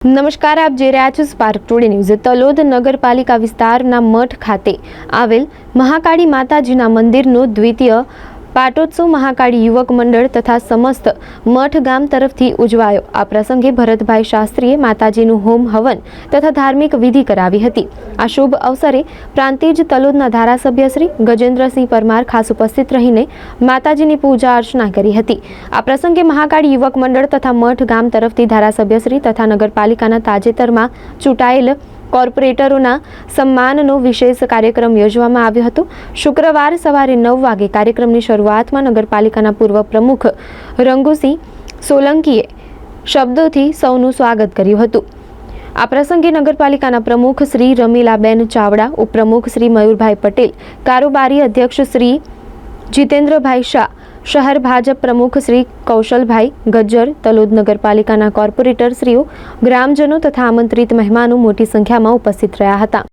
નમસ્કાર, આપ જે રહ્યા છો સ્પાર્ક ટુડે ન્યૂઝ તલોદ નગરપાલિકા વિસ્તારના મઠ ખાતે આવેલ મહાકાળી માતાજીના મંદિરનો દ્વિતીય પાટોત્સવ મહાકાળી યુવક મંડળ તથા સમસ્ત મઠ ગામ તરફથી ઉજવાયો. આ પ્રસંગે ભરતભાઈ શાસ્ત્રીએ માતાજીનું હોમ હવન તથા ધાર્મિક વિધિ કરાવી હતી. આ શુભ અવસરે પ્રાંતિજ તલોદના ધારાસભ્ય શ્રી ગજેન્દ્રસિંહ પરમાર ખાસ ઉપસ્થિત રહીને માતાજીની પૂજા અર્ચના કરી હતી. આ પ્રસંગે મહાકાળી યુવક મંડળ તથા મઠ ગામ તરફથી ધારાસભ્યશ્રી તથા નગરપાલિકાના તાજેતરમાં ચૂંટાયેલ કોર્પોરેટરોના સન્માનનો વિશેષ કાર્યક્રમ યોજવામાં આવ્યો હતો. શુક્રવાર સવારે નવ વાગે કાર્યક્રમની શરૂઆતમાં નગરપાલિકાના પૂર્વ પ્રમુખ રંગુસિંહ સોલંકીએ શબ્દોથી સૌનું સ્વાગત કર્યું હતું. આ પ્રસંગે નગરપાલિકાના પ્રમુખ શ્રી રમીલાબેન ચાવડા, ઉપપ્રમુખ શ્રી મયુરભાઈ પટેલ, કારોબારી અધ્યક્ષ શ્રી જીતેન્દ્રભાઈ શાહ શહેર ભાજપ પ્રમુખ શ્રી કૌશલભાઈ ગજ્જર, તલોદ નગરપાલિકાના કોર્પોરેટરશ્રીઓ ગ્રામજનો તથા આમંત્રિત મહેમાનો મોટી સંખ્યામાં ઉપસ્થિત રહ્યા હતા.